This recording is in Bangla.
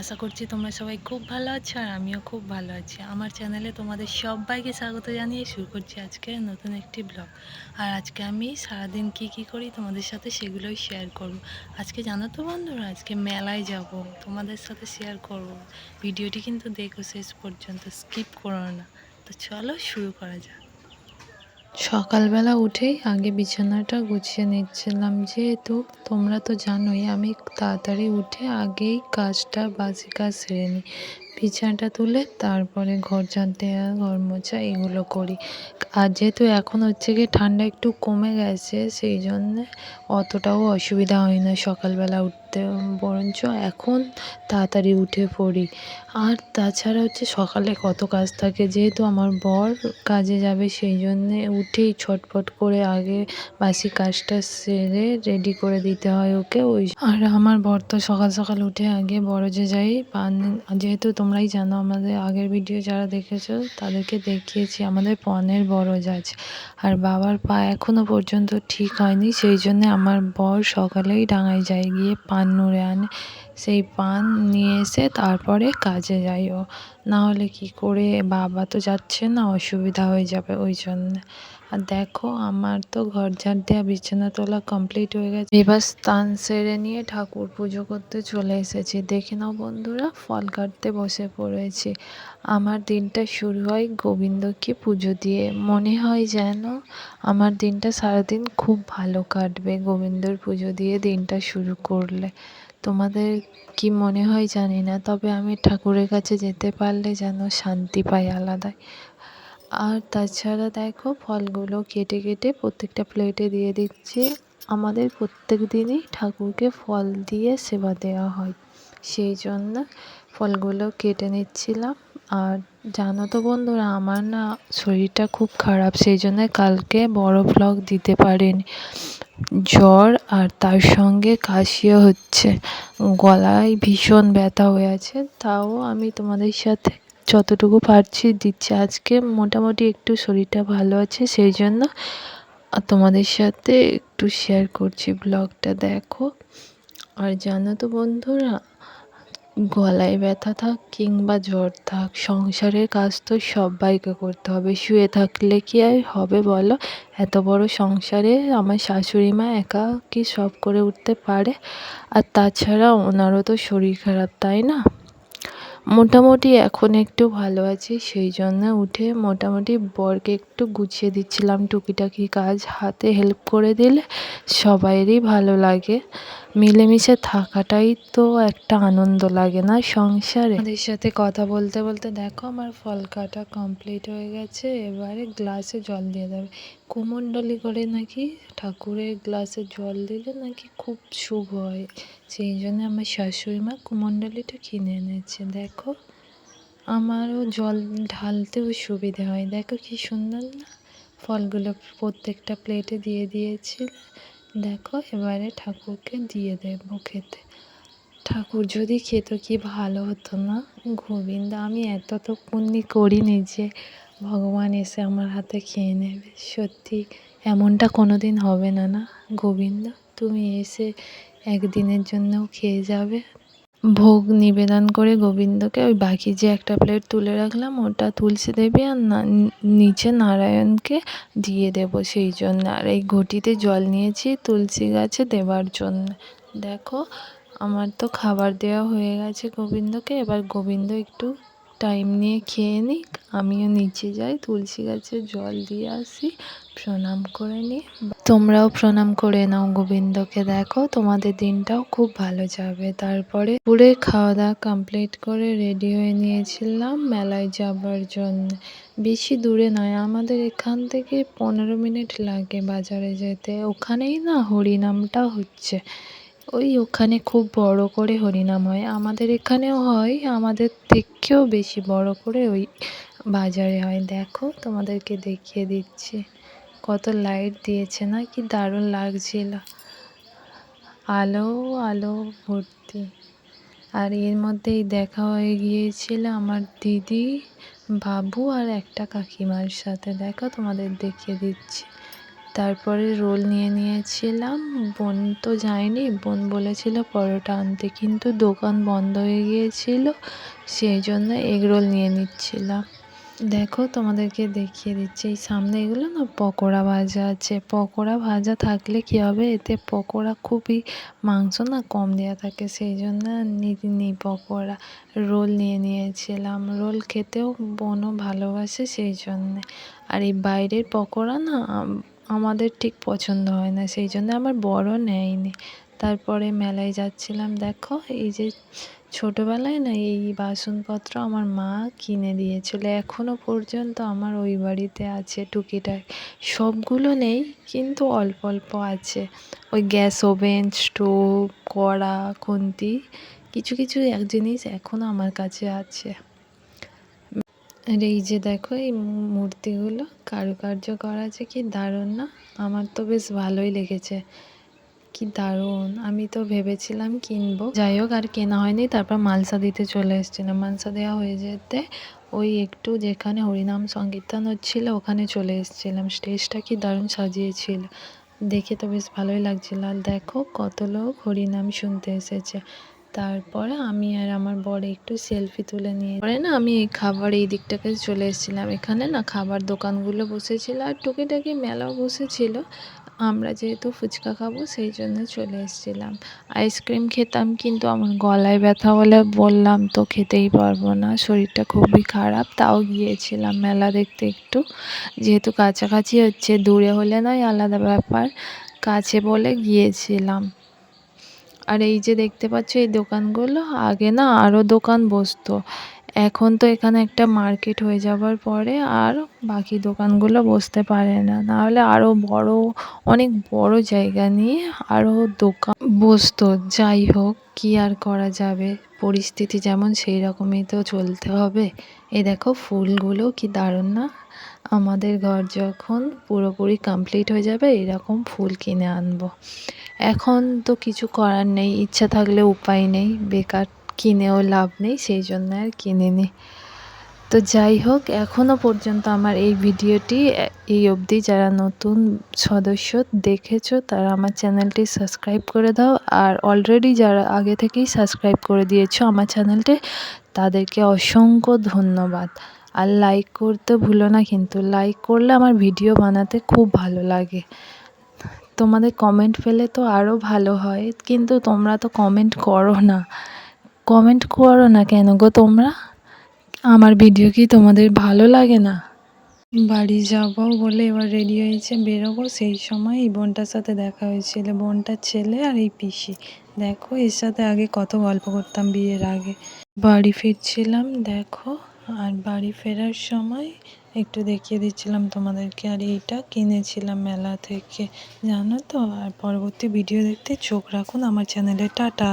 আশা করছি তোমরা সবাই খুব ভালো আছো আর আমিও খুব ভালো আছি। আমার চ্যানেলে তোমাদের সবাইকে স্বাগত জানিয়ে শুরু করছি আজকে নতুন একটি ব্লগ। আর আজকে আমি সারাদিন কি কি করি তোমাদের সাথে সেগুলোই শেয়ার করব। আজকে জানো তো বন্ধুরা, আজকে মেলায় যাব, তোমাদের সাথে শেয়ার করব। ভিডিওটি কিন্তু দেখো শেষ পর্যন্ত স্কিপ করো না। তো চলো শুরু করা যাক। সকালবেলা উঠেই আগে বিছানাটা গুছিয়ে নিচ্ছিলাম, যেহেতু তোমরা তো জানোই আমি তাড়াতাড়ি উঠে আগেই কাজটা বাসি কাজ সেরে নিই। বিছানাটা তুলে তারপরে ঘর ঝাঁট দেওয়া ঘর মোছা এগুলো করি। আর যেহেতু এখন হচ্ছে কি ঠান্ডা একটু কমে গেছে, সেই জন্যে অতটাও অসুবিধা হয় না সকালবেলা উঠতে। বরঞ্চ এখন তাড়াতাড়ি উঠে পড়ি। আর তাছাড়া হচ্ছে সকালে কত কাজ থাকে, যেহেতু আমার বর কাজে যাবে, সেই জন্যে উঠেই ছটফট করে আগে বাসি কাজটা সেরে রেডি করে দিতে হয় ওকে। ওই আর আমার বর তো সকাল সকাল উঠে আগে বড়জে যাই। পান, যেহেতু তোমরাই জানো আমাদের আগের ভিডিও যারা দেখেছ, তাদেরকে দেখিয়েছি, আমাদের পনেরো বরজ আছে। আর বাবার পা এখনও পর্যন্ত ঠিক হয়নি, সেই জন্যে আমার বর সকালেই ডাঙায় যায়, গিয়ে পান নুড়ে আনে। সেই পান নিয়ে এসে তারপরে কাজে যাই ও নাহলে কী করে? বাবা তো যাচ্ছে না, অসুবিধা হয়ে যাবে ওই জন্যে। আর দেখো, আমার তো ঘর ঝাড় দেওয়া বিছানা তোলা কমপ্লিট হয়ে গেছে। এবার স্নান সেরে নিয়ে ঠাকুর পুজো করতে চলে এসেছি। দেখে নাও বন্ধুরা, ফল কাটতে বসে পড়েছি। আমার দিনটা শুরু হয় গোবিন্দকে পুজো দিয়ে। মনে হয় যেন আমার দিনটা সারাদিন খুব ভালো কাটবে, গোবিন্দর পুজো দিয়ে দিনটা শুরু করলে। তোমাদের কি মনে হয় জানি না, তবে আমি ঠাকুরের কাছে যেতে পারলে যেন শান্তি পাই আলাদাই। আর তাছাড়া দেখো ফলগুলো কেটে কেটে প্রত্যেকটা প্লেটে দিয়ে দিচ্ছি। আমাদের প্রত্যেক দিনই ঠাকুরকে ফল দিয়ে সেবা দেওয়া হয়। সেই জন্য ফলগুলো কেটে নিচ্ছিলাম। আর জানো তো বন্ধুরা, আমার না শরীরটা খুব খারাপ, সেই জন্য কালকে বড় ব্লগ দিতে পারিনি। জ্বর আর তার সঙ্গে কাশিও হচ্ছে। গলায় ভীষণ ব্যথা হয়ে আছে, তাও আমি তোমাদের সাথে যতটুকু পারছি দিচ্ছি। আজকে মোটামুটি একটু শরীরটা ভালো আছে, সেই জন্য তোমাদের সাথে একটু শেয়ার করছি ব্লগটা দেখো। আর জানো তো বন্ধুরা, গলায় ব্যথা থাক কিংবা জ্বর থাক, সংসারের কাজ তো সবাইকে করতে হবে। শুয়ে থাকলে কি আর হবে বলো? এত বড় সংসারে আমার শাশুড়ি মা একা কি সব করে উঠতে পারে? আর তাছাড়া ওনারও তো শরীর খারাপ, তাই না? মোটামুটি এখন একটু ভালো আছি, সেই জন্য উঠে মোটামুটি বরকে একটু গুছিয়ে দিচ্ছিলাম টুকিটাকি কাজ। হাতে হেল্প করে দিলে সবাইয়েরই ভালো লাগে। মিলেমিশে থাকাটাই তো একটা আনন্দ লাগে না সংসারে? আমাদের সাথে কথা বলতে বলতে দেখো আমার ফল কাটা কমপ্লিট হয়ে গেছে, এবারে গ্লাসে জল দিয়ে দেবে। কুমণ্ডলি করে নাকি ঠাকুরের গ্লাসে জল দিলে নাকি খুব শুভ হয়। সেই জন্য আমার শাশুড়ি মা কুমণ্ডলিটা কিনে এনেছে। দেখো, আমারও জল ঢালতেও সুবিধে হয়। দেখো কি সুন্দর না? ফলগুলো প্রত্যেকটা প্লেটে দিয়ে দিয়েছি দেখো, এবারে ঠাকুরকে দিয়ে দেবো খেতে। ঠাকুর যদি খেত কি ভালো হতো না? গোবিন্দ, আমি এত তো পুণ্যি করিনি যে ভগবান এসে আমার হাতে খেয়ে নেবে। সত্যি, এমনটা কোনো দিন হবে না না? গোবিন্দ, তুমি এসে একদিনের জন্যও খেয়ে যাবে। ভোগ নিবেদন করে গোবিন্দকে ওই বাকি যে একটা প্লেট তুলে রাখলাম, ওটা তুলসী দেবী আর নিচে নারায়ণকে দিয়ে দেব সেই জন্য। আর এই ঘটিতে জল নিয়েছি তুলসী গাছে দেওয়ার জন্য। দেখো, আমার তো খাবার দেওয়া হয়ে গেছে গোবিন্দকে, এবার গোবিন্দ একটু টাইম নিয়ে খেয়ে নিক। আমিও নিচে যাই, তুলসী গাছে জল দিয়ে আসি, প্রণাম করে নিই। তোমরাও প্রণাম করে নাও গোবিন্দকে, দেখো তোমাদের দিনটাও খুব ভালো যাবে। তারপরে পুরে খাওয়া দাওয়া কমপ্লিট করে রেডি হয়ে নিয়েছিলাম মেলায় যাবার জন্য। বেশি দূরে নয়, আমাদের এখান থেকে পনেরো মিনিট লাগে বাজারে যেতে। ওখানেই না হরিনামটা হচ্ছে। ওই ওখানে খুব বড় করে হরিনাম হয় আমাদের এখানেও হয়, আমাদের থেকেও বেশি বড় করে ওই বাজারে হয়। দেখো, তোমাদেরকে দেখিয়ে দিচ্ছি। কত লাইট দিয়েছে, না কি দারুণ লাগছিল। আলো আলো ভর্তি। আর এর মধ্যেই দেখা হয়ে গিয়েছিল আমার দিদি, বাবু আর একটা কাকিমার সাথে। দেখো, তোমাদের দেখিয়ে দিচ্ছি। তারপরে রোল নিয়ে নিয়েছিলাম। বোন তো যায়নি, বোন বলেছিল পরোটা আনতে, কিন্তু দোকান বন্ধ হয়ে গিয়েছিল, সেই জন্য এগ রোল নিয়ে নিচ্ছিলাম। দেখো তোমাদেরকে দেখিয়ে দিচ্ছি, এই সামনে এগুলো না পকোড়া ভাজা আছে। পকোড়া ভাজা থাকলে কী হবে? এতে পকোড়া খুবই মাংস না কম দেওয়া থাকে, সেই জন্য নিই পকোড়া। রোল নিয়ে নিয়েছিলাম। রোল খেতেও বোনও ভালোবাসে সেই জন্যে। আর এই বাইরের পকোড়া না আমাদের ঠিক পছন্দ হয় না, সেই জন্য আমার বড় নেয়নি। তারপরে মেলায় যাচ্ছিলাম, দেখো এই যে ছোটোবেলায় না এই বাসনপত্র আমার মা কিনে দিয়েছিল এখনও পর্যন্ত আমার ওই বাড়িতে আছে টুকিটাকি। সবগুলো নেই, কিন্তু অল্প অল্প আছে। ওই গ্যাস ওভেন, স্টোভ, কড়া, খুন্তি, কিছু কিছু এক জিনিস এখনও আমার কাছে আছে। আর এই যে দেখো, এই মূর্তিগুলো কারুকার্য করা আছে কি দারুণ না? আমার তো বেশ ভালোই লেগেছে। কি দারুণ। আমি তো ভেবেছিলাম কিনবো। যাই হোক, আর কেনা হয়নি। তারপর মালসা দিতে চলে এসেছিলাম। মালসা দেওয়া হয়ে যেতে ওই একটু যেখানে হরিনাম সংকীর্তন হচ্ছিল, ওখানে চলে এসেছিলাম। স্টেজটা কি দারুণ সাজিয়েছিল। দেখে তো বেশ ভালোই লাগছিল। আর দেখো কত লোক হরিনাম শুনতে এসেছে। তারপরে আমি আর আমার বর একটু সেলফি তুলে নিয়ে পরে না আমি এই খাবার এই দিকটাকে চলে এসেছিলাম। এখানে না খাবার দোকানগুলো বসেছিল আর টুকিটাকি মেলাও বসেছিল। আমরা যেহেতু ফুচকা খাব সেই জন্য চলে এসেছিলাম। আইসক্রিম খেতাম কিন্তু আমার গলায় ব্যথা বলে বললাম তো খেতেই পারব না, শরীরটা খুবই খারাপ, তাও গিয়েছিলাম মেলা দেখতে একটু। যেহেতু কাছাকাছি হচ্ছে, দূরে হলে নয় আলাদা ব্যাপার, কাছে বলে গিয়েছিলাম। আর এই যে দেখতে পাচ্ছ এই দোকানগুলো, আগে না আরও দোকান বসতো। এখন তো এখানে একটা মার্কেট হয়ে যাবার পরে আর বাকি দোকানগুলো বসতে পারে না। নাহলে আরও বড়, অনেক বড় জায়গা নিয়ে আরও দোকান বসতো। যাই হোক, কী আর করা যাবে? পরিস্থিতি যেমন সেই রকমই তো চলতে হবে। এ দেখো ফুলগুলো কি দারুণ না? আমাদের ঘর যখন পুরোপুরি কমপ্লিট হয়ে যাবে, এরকম ফুল কিনে আনব। এখন তো কিছু করার নেই, ইচ্ছা থাকলে উপায় নেই, বেকার কিনেও লাভ নেই, সেই জন্য আর কিনিনি। তো যাই হোক এখনও পর্যন্ত আমার এই ভিডিওটি এই অবধি। যারা নতুন সদস্য দেখেছ, তারা আমার চ্যানেলটি সাবস্ক্রাইব করে দাও। আর অলরেডি যারা আগে থেকেই সাবস্ক্রাইব করে দিয়েছ আমার চ্যানেলটি, তাদেরকে অসংখ্য ধন্যবাদ। আর লাইক করতে ভুলো না, কিন্তু লাইক করলে আমার ভিডিও বানাতে খুব ভালো লাগে। তোমাদের কমেন্ট পেলে তো আরও ভালো হয়। কিন্তু তোমরা তো কমেন্ট করো না। কমেন্ট করো না কেন গো তোমরা? আমার ভিডিও কি তোমাদের ভালো লাগে না? বাড়ি যাব বলে এবার রেডি হয়েছে, বেরোবো। সেই সময় এই বোনটার সাথে দেখা হয়েছিল। বোনটার ছেলে আর এই পিসি। দেখো, এর সাথে আগে কত গল্প করতাম বিয়ের আগে। বাড়ি ফিরছিলাম, দেখো। আর বাড়ি ফেরার সময় একটু দেখিয়ে দিচ্ছিলাম তোমাদেরকে। আর এইটা কিনেছিলাম মেলা থেকে, জানো তো? আর পরবর্তী ভিডিও দেখতে চোখ রাখুন। আমার চ্যানেলে টাটা।